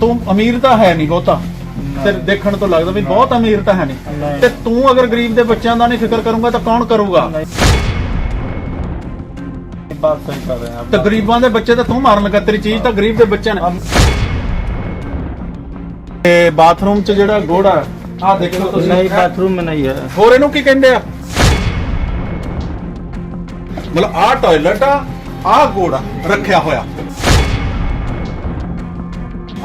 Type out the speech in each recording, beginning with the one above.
ਤੂੰ ਅਮੀਰ ਤਾਂ ਹੈ ਨਹੀਂ ਬਹੁਤਾ। ਤੇ ਦੇਖਣ ਤੋਂ ਲੱਗਦਾ ਵੀ ਬਹੁਤ ਅਮੀਰ ਤਾਂ ਹੈ ਨਹੀਂ ਤੇ ਤੂੰ ਅਗਰ ਗਰੀਬ ਦੇ ਬੱਚਿਆਂ ਦਾ ਨਹੀਂ ਫਿਕਰ ਕਰੂੰਗਾ ਤਾਂ ਕੌਣ ਕਰੂਗਾ? ਤੇ ਗਰੀਬਾਂ ਦੇ ਬੱਚੇ ਤਾਂ ਤੂੰ ਮਾਰਨ ਲੱਗਾ ਤੇਰੀ ਚੀਜ਼ ਤਾਂ ਗਰੀਬ ਦੇ ਬੱਚਿਆਂ ਨੇ। ਤੇ ਬਾਥਰੂਮ 'ਚ ਜਿਹੜਾ ਗੋੜਾ ਆ ਦੇਖੋ ਤੁਸੀਂ। ਨਹੀਂ ਬਾਥਰੂਮ ਮੇ ਨਹੀਂ ਹੈ ਹੋਰ ਇਹਨੂੰ ਕੀ ਕਹਿੰਦੇ ਆ? ਮਤਲਬ ਆ ਟਾਇਲਟ ਆ ਆ ਗੋੜਾ ਰੱਖਿਆ ਹੋਇਆ।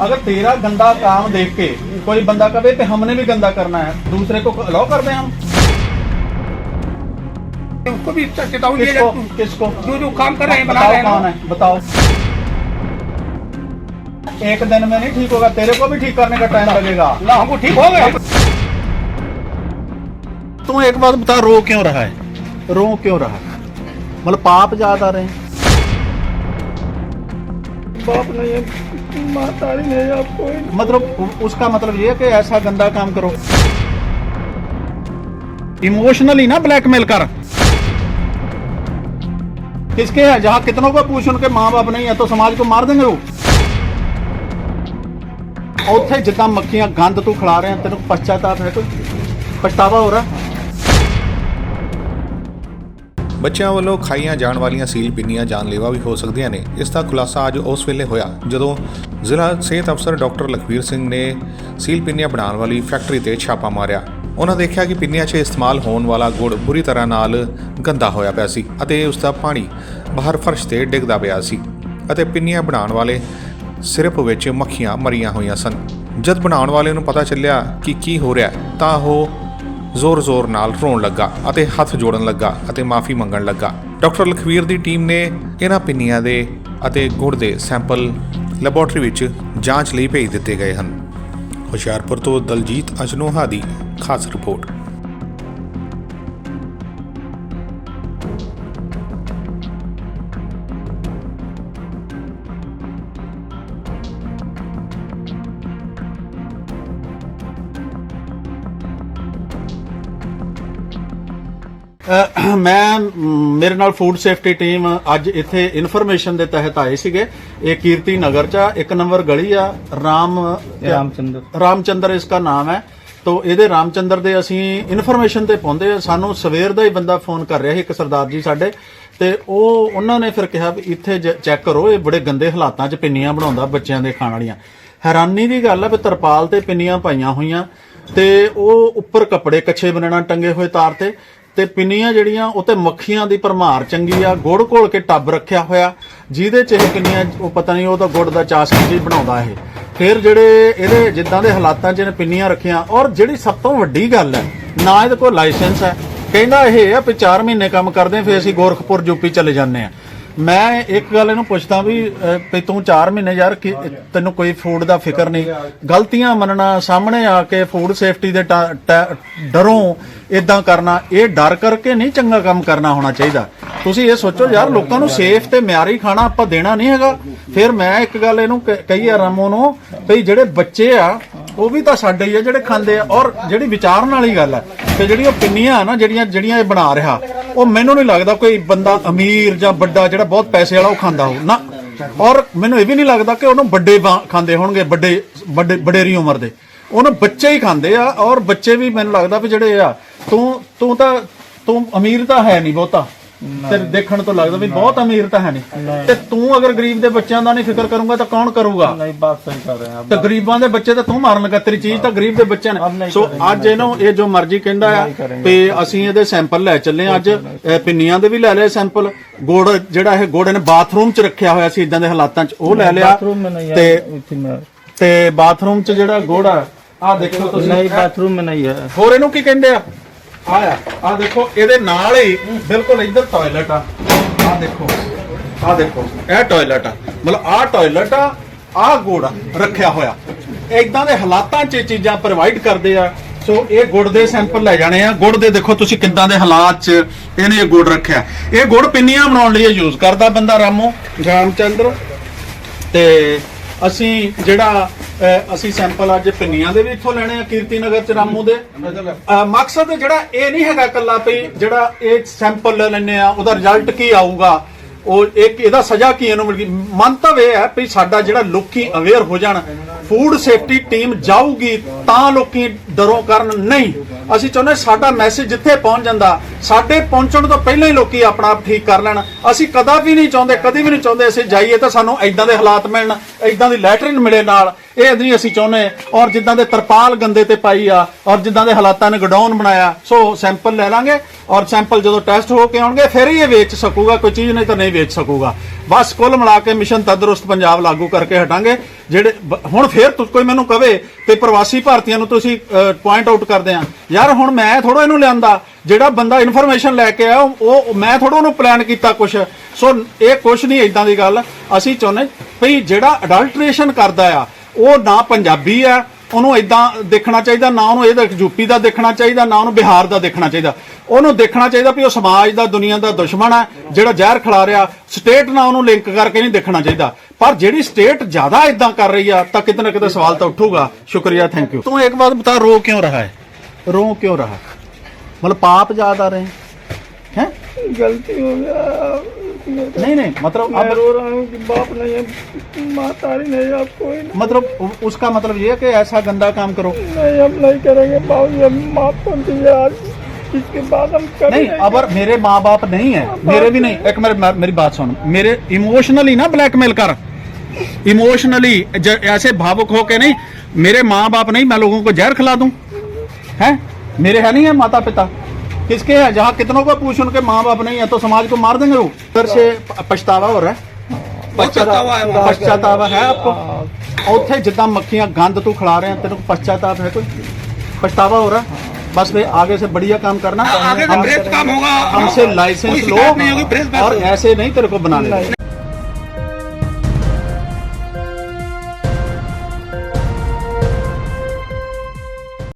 अगर तेरा गंदा काम देख के कोई बंदा कहे कि हमने भी गंदा करना है दूसरे को अलाउ कर दें हम? उसको भी चेतावनी किसको? किसको? जो जो काम कर रहे हैं बना रहे हैं। कौन है? बताओ। एक दिन में नहीं ठीक होगा तेरे को भी ठीक करने का टाइम लगेगा। ना हमको ठीक हो गए तू एक बात बता रो क्यों रहा है? रो क्यों रहा है? मतलब पाप याद आ रहे। हैं बाप नहीं है। माता नहीं है आपको मतलब उ- उसका मतलब ये है कि ऐसा गंदा काम करो इमोशनली ना ब्लैकमेल कर किसके है जहां कितनों को पूछ उनके माँ बाप नहीं है तो समाज को मार देंगे वो ਉੱਥੇ ਜਿੱਦਾਂ ਮੱਖੀਆਂ ਗੰਦ ਤੂੰ ਖਿਲਾ ਰਿਹਾ ਤੈਨੂੰ ਪਛਤਾਵਾ ਹੈ ਕੋਈ ਪਛਤਾਵਾ ਹੋ ਰਿਹਾ ਬੱਚਿਆਂ ਵੱਲੋਂ ਖਾਈਆਂ ਜਾਣ ਵਾਲੀਆਂ ਸੀਲ ਪਿੰਨੀਆਂ ਜਾਨਲੇਵਾ ਵੀ ਹੋ ਸਕਦੀਆਂ ਨੇ। ਇਸ ਦਾ ਖੁਲਾਸਾ ਅੱਜ ਉਸ ਵੇਲੇ ਹੋਇਆ, ਜਦੋਂ ਜ਼ਿਲ੍ਹਾ ਸਿਹਤ ਅਫਸਰ ਡਾਕਟਰ ਲਖਵੀਰ ਸਿੰਘ ਨੇ ਸੀਲ ਪਿੰਨੀਆਂ ਬਣਾਉਣ ਵਾਲੀ ਫੈਕਟਰੀ ਤੇ ਛਾਪਾ ਮਾਰਿਆ। ਉਹਨਾਂ ਦੇਖਿਆ ਕਿ ਪਿੰਨੀਆਂ 'ਚ ਇਸਤੇਮਾਲ ਹੋਣ ਵਾਲਾ ਗੁੜ ਬੁਰੀ ਤਰ੍ਹਾਂ ਨਾਲ ਗੰਦਾ ਹੋਇਆ ਪਿਆ ਸੀ ਅਤੇ ਉਸ ਦਾ ਪਾਣੀ ਬਾਹਰ ਫਰਸ਼ ਤੇ ਡਿੱਗਦਾ ਪਿਆ ਸੀ ਅਤੇ ਪਿੰਨੀਆਂ ਬਣਾਉਣ ਵਾਲੇ ਸਿਰਪ ਵਿੱਚ ਮੱਖੀਆਂ ਮਰੀਆਂ ਹੋਈਆਂ ਸਨ। ਜਦ ਬਣਾਉਣ ਵਾਲੇ ਨੂੰ ਪਤਾ ਚੱਲਿਆ ਕਿ ਕੀ ਹੋ ਰਿਹਾ ਤਾਂ ਉਹ ਜ਼ੋਰ-ਜ਼ੋਰ ਨਾਲ ਰੋਣ ਲੱਗਾ ਅਤੇ ਹੱਥ ਜੋੜਨ ਲੱਗਾ ਅਤੇ ਮਾਫੀ ਮੰਗਣ ਲੱਗਾ। ਡਾਕਟਰ ਲਖਵੀਰ ਦੀ ਟੀਮ ਨੇ ਇਹਨਾਂ ਪਿੰਨੀਆਂ ਦੇ ਅਤੇ ਗੁੜ ਦੇ ਸੈਂਪਲ ਲੈਬੋਰਟਰੀ ਵਿੱਚ ਜਾਂਚ ਲਈ ਭੇਜ ਦਿੱਤੇ ਗਏ ਹਨ। ਹੁਸ਼ਿਆਰਪੁਰ ਤੋਂ ਦਲਜੀਤ ਅਜਨੋਹਾ ਦੀ ਖਾਸ ਰਿਪੋਰਟ। ਮੈਂ ਮੇਰੇ ਨਾਲ ਫੂਡ ਸੇਫਟੀ ਟੀਮ ਅੱਜ ਇੱਥੇ ਇਨਫੋਰਮੇਸ਼ਨ ਦੇ ਤਹਿਤ ਆਏ ਸੀਗੇ। ਇਹ ਕੀਰਤੀ ਨਗਰ ਚ ਇੱਕ ਨੰਬਰ ਗਲੀ ਆ ਰਾਮ ਰਾਮਚੰਦਰ। ਰਾਮਚੰਦਰ ਇਸ ਦਾ ਨਾਮ ਹੈ। ਤੋ ਇਹਦੇ ਰਾਮਚੰਦਰ ਦੇ ਅਸੀਂ ਇਨਫੋਰਮੇਸ਼ਨ ਤੇ ਪਹੁੰਚੇ ਸਾਨੂੰ ਸਵੇਰ ਦਾ ਹੀ ਬੰਦਾ ਫੋਨ ਕਰ ਰਿਹਾ ਸੀ ਇੱਕ ਸਰਦਾਰ ਜੀ ਸਾਡੇ। ਤੇ ਉਹ ਉਹਨਾਂ ਨੇ ਫਿਰ ਕਿਹਾ ਵੀ ਇੱਥੇ ਚੈੱਕ ਕਰੋ ਇਹ ਬੜੇ ਗੰਦੇ ਹਾਲਾਤਾਂ 'ਚ ਪਿੰਨੀਆਂ ਬਣਾਉਂਦਾ ਬੱਚਿਆਂ ਦੇ ਖਾਣ ਵਾਲੀਆਂ। ਹੈਰਾਨੀ ਦੀ ਗੱਲ ਆ ਵੀ ਤਰਪਾਲ ਤੇ ਪਿੰਨੀਆਂ ਪਾਈਆਂ ਹੋਈਆਂ। ਤੇ ਉਹ ਉੱਪਰ ਕੱਪੜੇ ਕੱਛੇ ਬਨਾਣਾ ਟੰਗੇ ਹੋਏ ਤਾਰ ਤੇ। ਤੇ ਪਿੰਨੀਆਂ ਜਿਹੜੀਆਂ ਉੱਤੇ ਮੱਖੀਆਂ ਦੀ ਭਰਮਾਰ ਚੰਗੀ ਆ। ਗੁੜ ਘੋਲ ਕੇ ਟੱਬ ਰੱਖਿਆ ਹੋਇਆ। ਜਿਹਦੇ ਚ ਇਹ ਪਿੰਨੀਆਂ ਉਹ ਪਤਾ ਨਹੀਂ, ਉਹ ਤਾਂ ਗੁੜ ਦਾ ਚਾਸਕ ਜੀ ਬਣਾਉਂਦਾ ਇਹ। ਫਿਰ ਜਿਹੜੇ ਇਹਦੇ ਜਿੱਦਾਂ ਦੇ ਹਾਲਾਤਾਂ 'ਚ ਇਹਨੇ ਪਿੰਨੀਆਂ ਰੱਖੀਆਂ, ਔਰ ਜਿਹੜੀ ਸਭ ਤੋਂ ਵੱਡੀ ਗੱਲ ਹੈ, ਨਾ ਇਹਦੇ ਕੋਲ ਲਾਇਸੈਂਸ ਹੈ। ਕਹਿੰਦਾ ਇਹ ਆ ਵੀ 4 ਮਹੀਨੇ ਕੰਮ ਕਰਦੇ, ਫਿਰ ਅਸੀਂ ਗੋਰਖਪੁਰ ਯੂਪੀ ਚਲੇ ਜਾਂਦੇ ਆ ਮੈਂ ਇੱਕ ਗੱਲ ਇਹਨੂੰ ਪੁੱਛਦਾ ਵੀ ਅਹ, ਤੂੰ 4 ਮਹੀਨੇ ਯਾਰ ਕਿ- ਤੈਨੂੰ ਕੋਈ ਫੂਡ ਦਾ ਫਿਕਰ ਨਹੀਂ। ਗਲਤੀਆਂ ਮੰਨਣਾ ਸਾਹਮਣੇ ਆ ਕੇ ਫੂਡ ਸੇਫਟੀ ਦੇ ਟਾ- ਟਾ- ਡਰੋਂ ਇਦਾਂ ਕਰਨਾ ਇਹ ਡਰ ਕਰਕੇ ਨਹੀਂ ਚੰਗਾ ਕੰਮ ਕਰਨਾ ਹੋਣਾ ਚਾਹੀਦਾ। ਤੁਸੀਂ ਇਹ ਸੋਚੋ ਯਾਰ ਲੋਕਾਂ ਨੂੰ ਸੇਫ ਤੇ ਮਿਆਰੀ ਖਾਣਾ ਆਪਾਂ ਦੇਣਾ ਨਹੀਂ ਹੈਗਾ। ਫਿਰ ਮੈਂ ਇੱਕ ਗੱਲ ਇਹਨੂੰ ਕ- ਕਹੀ ਆ ਰਾਮੋ ਨੂੰ ਵੀ ਜਿਹੜੇ ਬੱਚੇ ਆ ਉਹ ਵੀ ਤਾਂ ਸਾਡੇ ਹੀ ਆ ਜਿਹੜੇ ਖਾਂਦੇ ਆ। ਔਰ ਜਿਹੜੀ ਵਿਚਾਰਨ ਵਾਲੀ ਗੱਲ ਆ ਤੇ ਜਿਹੜੀ ਉਹ ਪਿੰਨੀਆਂ ਆ ਨਾ ਜਿਹੜੀਆਂ ਜਿਹੜੀਆਂ ਇਹ ਬਣਾ ਰਿਹਾ ਉਹ ਮੈਨੂੰ ਨਹੀਂ ਲੱਗਦਾ ਕੋਈ ਬੰਦਾ ਅਮੀਰ ਜਾਂ ਵੱਡਾ ਜਿਹੜਾ ਬਹੁਤ ਪੈਸੇ ਵਾਲਾ ਉਹ ਖਾਂਦਾ ਹੋ ਨਾ। ਔਰ ਮੈਨੂੰ ਇਹ ਵੀ ਨਹੀਂ ਲੱਗਦਾ ਕਿ ਉਹਨੂੰ ਵੱਡੇ ਖਾਂਦੇ ਹੋਣਗੇ, ਵੱਡੇ ਵੱਡੇ, ਵਡੇਰੀ ਉਮਰ ਦੇ। ਉਹਨੂੰ ਬੱਚੇ ਹੀ ਖਾਂਦੇ ਆ ਔਰ ਬੱਚੇ ਵੀ ਮੈਨੂੰ ਲੱਗਦਾ ਵੀ ਜਿਹੜੇ ਆ, ਤੂੰ ਤੂੰ ਤਾਂ, ਤੂੰ ਅਮੀਰ ਤਾਂ ਹੈ ਨਹੀਂ ਬਹੁਤਾ। ਤੇ ਦੇਖਣ ਤੋਂ ਲੱਗਦਾ ਵੀ ਬਹੁਤ ਅਮੀਰ ਤਾਂ ਹੈ ਨਹੀਂ। ਤੇ ਤੂੰ ਅਗਰ ਗਰੀਬ ਦੇ ਬੱਚਿਆਂ ਦਾ ਨਹੀਂ ਫਿਕਰ ਕਰੂੰਗਾ ਤਾਂ ਕੌਣ ਕਰੂਗਾ? ਨਹੀਂ ਬਾਤ ਸਹੀ ਕਰ ਰਿਹਾ ਤੇ ਗਰੀਬਾਂ ਦੇ ਬੱਚੇ ਤਾਂ ਤੂੰ ਮਾਰਨ ਲੱਗਾ ਤੇਰੀ ਚੀਜ਼ ਤਾਂ ਗਰੀਬ ਦੇ ਬੱਚਿਆਂ ਨੇ। ਸੋ ਅੱਜ ਇਹਨੂੰ ਇਹ ਜੋ ਮਰਜ਼ੀ ਕਹਿੰਦਾ ਆ ਤੇ ਅਸੀਂ ਇਹਦੇ ਸੈਂਪਲ ਲੈ ਚੱਲੇ ਅੱਜ। ਪਿੰਨੀਆਂ ਦੇ ਵੀ ਲੈ ਲਏ ਸੈਂਪਲ। ਗੋੜ ਜਿਹੜਾ ਇਹ ਗੋੜ ਨੇ ਬਾਥਰੂਮ 'ਚ ਰੱਖਿਆ ਹੋਇਆ ਸੀ ਇਦਾਂ ਦੇ ਹਾਲਾਤਾਂ 'ਚ ਉਹ ਲੈ ਲਿਆ। ਤੇ ਤੇ ਬਾਥਰੂਮ 'ਚ ਜਿਹੜਾ ਗੋੜਾ ਆ ਦੇਖੋ ਤੁਸੀਂ। ਨਹੀਂ ਬਾਥਰੂਮ ਮੇ ਨਹੀਂ ਹੈ। ਹੋਰ ਇਹਨੂੰ ਕੀ ਕਹਿੰਦੇ ਆ? ਆ ਆ ਦੇਖੋ ਇਹਦੇ ਨਾਲ ਹੀ ਬਿਲਕੁਲ ਇੱਧਰ ਟਾਇਲਟ ਆ। ਆ ਦੇਖੋ ਆ ਦੇਖੋ ਇਹ ਟਾਇਲਟ ਆ। ਮਤਲਬ ਆ ਟਾਇਲਟ ਆ ਆ ਗੋੜਾ ਰੱਖਿਆ ਹੋਇਆ। ਇਦਾਂ ਦੇ ਹਾਲਾਤਾਂ 'ਚ ਚੀਜ਼ਾਂ ਪ੍ਰੋਵਾਈਡ ਕਰਦੇ ਆ। ਸੋ ਇਹ ਗੁੜ ਦੇ ਸੈਂਪਲ ਲੈ ਜਾਣੇ ਆ। ਗੁੜ ਦੇ ਦੇਖੋ ਤੁਸੀਂ ਕਿੱਦਾਂ ਦੇ ਹਾਲਾਤ 'ਚ ਇਹਨੇ ਇਹ ਗੁੜ ਰੱਖਿਆ। ਇਹ ਗੁੜ ਪਿੰਨੀਆਂ ਬਣਾਉਣ ਲਈ ਯੂਜ਼ ਕਰਦਾ ਬੰਦਾ ਰਾਮੋ। ਰਾਮਚੰਦਰ। ਤੇ ਅਸੀਂ ਜਿਹੜਾ ਅਹ, ਅਸੀਂ ਸੈਂਪਲ ਅੱਜ ਪਿੰਨੀਆਂ ਦੇ ਵੀ ਇੱਥੋਂ ਲੈਣੇ ਆ ਕੀਰਤੀ ਨਗਰ ਚ ਰਾਮੂ ਦੇ। ਅਹ, ਮਕਸਦ ਜਿਹੜਾ ਇਹ ਨਹੀਂ ਹੈਗਾ ਕੱਲਾ ਵੀ ਜਿਹੜਾ ਇਹ ਸੈਂਪਲ ਲੈ ਲੈਣੇ ਆ ਉਹਦਾ ਰਿਜ਼ਲਟ ਕੀ ਆਊਗਾ? ਉਹ ਇੱਕ ਇਹਦਾ ਸਜ਼ਾ ਕੀ ਇਹਨੂੰ ਮਿਲਗੀ? ਮੰਤਵ ਇਹ ਹੈ ਵੀ ਸਾਡਾ ਜਿਹੜਾ ਲੋਕੀ ਅਵੇਅਰ ਹੋ ਜਾਣ ਫੂਡ ਸੇਫਟੀ ਟੀਮ ਜਾਊਗੀ ਤਾਂ ਲੋਕੀ ਡਰੋਂ ਕਰਨ ਨਹੀਂ। ਅਸੀਂ ਚਾਹੁੰਦੇ ਸਾਡਾ ਮੈਸੇਜ ਜਿੱਥੇ ਪਹੁੰਚ ਜਾਂਦਾ ਸਾਡੇ ਪਹੁੰਚਣ ਤੋਂ ਪਹਿਲਾਂ ਹੀ ਲੋਕੀ ਆਪਣਾ ਆਪ ਠੀਕ ਕਰ ਲੈਣ। ਅਸੀਂ ਕਦਾ ਵੀ ਨਹੀਂ ਚਾਹੁੰਦੇ ਕਦੀ ਵੀ ਨਹੀਂ ਚਾਹੁੰਦੇ ਅਸੀਂ ਜਾਈਏ ਤਾਂ ਸਾਨੂੰ ਐਦਾਂ ਦੇ ਹਾਲਾਤ ਮਿਲਣ ਐਦਾਂ ਦੀ ਲੈਟਰਿਨ ਮਿਲੇ ਨਾਲ। ਇਹ ਨਹੀਂ ਅਸੀਂ ਚਾਹੁੰਦੇ। ਔਰ ਜਿੱਦਾਂ ਦੇ ਤਰਪਾਲ ਗੰਦੇ ਤੇ ਪਾਈ ਆ, ਔਰ ਜਿੱਦਾਂ ਦੇ ਹਾਲਾਤਾਂ ਨੇ ਗਡਾਊਨ ਬਣਾਇਆ, ਸੋ ਸੈਂਪਲ ਲੈ ਲਾਂਗੇ, ਔਰ ਸੈਂਪਲ ਜਦੋਂ ਟੈਸਟ ਹੋ ਕੇ ਆਉਣਗੇ, ਫਿਰ ਹੀ ਇਹ ਵੇਚ ਸਕੂਗਾ, ਕੋਈ ਚੀਜ਼ ਨਹੀਂ ਤਾਂ ਨਹੀਂ ਵੇਚ ਸਕੂਗਾ। ਬਸ ਕੁੱਲ ਮਿਲਾ ਕੇ ਮਿਸ਼ਨ ਤੰਦਰੁਸਤ ਪੰਜਾਬ ਲਾਗੂ ਕਰਕੇ ਹਟਾਂਗੇ, ਜਿਹੜੇ ਹੁਣ ਫਿਰ ਕੋਈ ਮੈਨੂੰ ਕਵੇ ਤੇ ਪ੍ਰਵਾਸੀ ਭਾਰਤੀਆਂ ਨੂੰ ਤੁਸੀਂ ਪੁਆਇੰਟ ਆਊਟ ਕਰਦੇ ਆ। ਯਾਰ ਹੁਣ ਮੈਂ ਥੋੜਾ ਇਹਨੂੰ ਲਿਆਂਦਾ, ਜਿਹੜਾ ਬੰਦਾ ਇਨਫੋਰਮੇਸ਼ਨ ਲੈ ਕੇ ਆਇਆ, ਉਹ- ਉਹ ਮੈਂ ਥੋੜਾ ਉਹਨੂੰ ਪਲਾਨ ਕੀਤਾ ਕੁਛ। ਸੋ ਇਹ ਕੁਛ ਨਹੀਂ ਇਦਾਂ ਦੀ ਗੱਲ। ਅਸੀਂ ਚਾਹੁੰਦੇ ਭਈ ਜਿਹੜਾ ਅਡਲਟ੍ਰੇਸ਼ਨ ਕਰਦਾ ਆ ਉਹ ਨਾ ਪੰਜਾਬੀ ਆ ਉਹਨੂੰ ਇਦਾਂ ਦੇਖਣਾ ਚਾਹੀਦਾ ਨਾ ਉਹਨੂੰ ਇਹ ਯੂਪੀ ਦਾ ਦੇਖਣਾ ਚਾਹੀਦਾ ਨਾ ਉਹਨੂੰ ਬਿਹਾਰ ਦਾ ਦੇਖਣਾ ਚਾਹੀਦਾ। ਉਹਨੂੰ ਦੇਖਣਾ ਚਾਹੀਦਾ ਵੀ ਉਹ ਸਮਾਜ ਦਾ ਦੁਨੀਆ ਦਾ ਦੁਸ਼ਮਣ ਹੈ ਜਿਹੜਾ ਜ਼ਹਿਰ ਖਿਲਾ ਰਿਹਾ ਸਟੇਟ ਨਾਲ ਉਹਨੂੰ ਲਿੰਕ ਕਰਕੇ ਨਹੀਂ ਦੇਖਣਾ ਚਾਹੀਦਾ। ਪਰ ਜਿਹੜੀ ਸਟੇਟ ਜ਼ਿਆਦਾ ਇਦਾਂ ਕਰ ਰਹੀ ਆ ਤਾਂ ਕਿਤੇ ਨਾ ਕਿਤੇ ਸਵਾਲ ਤਾਂ ਉੱਠੂਗਾ। ਸ਼ੁਕਰੀਆ ਥੈਂਕ ਯੂ ਤੂੰ ਇੱਕ ਵਾਰ ਬਤਾ ਰੋ ਕਿਉਂ ਰਹਾ ਹੈ? ਰੋ ਕਿਉਂ ਰਹਾ? ਮਤਲਬ ਪਾਪ ਜ਼ਿਆਦਾ ਰਹੇ? ਹੈ? ਗਲਤੀ ਹੋ ਗਿਆ। नहीं नहीं मतलब मैं अब रो रहा हूँ कि बाप नहीं है माँ तारी नहीं है अब कोई नहीं। मतलब उसका मतलब ये है कि ऐसा गंदा काम करो। नहीं हम नहीं करेंगे बाबू हम माफ़ कर दीजिए आज। इसके बाद हम नहीं करेंगे अगर मेरे माँ बाप नहीं है मेरे भी नहीं। एक मेरे मेरी बात सुन। मेरे इमोशनली ना ब्लैकमेल कर। इमोशनली ऐसे भावुक हो के नहीं मेरे माँ बाप नहीं मैं लोगों को जहर खिला दूँ। हैं? मेरे है नहीं है माता पिता किसके हैं? जहाँ कितनों को पूछ उनके माँ बाप नहीं है तो समाज को मार देंगे वो। से पछतावा हो रहा है। पछतावा है आपको। उथे जिदा मक्खियाँ गंद तू खड़ा रहे हैं तेरे को पश्चाताप है कोई? पछतावा हो रहा है? बस भाई आगे से बढ़िया काम करना। आगे काम होगा। हमसे लाइसेंस लो और ऐसे नहीं तेरे को बनाने।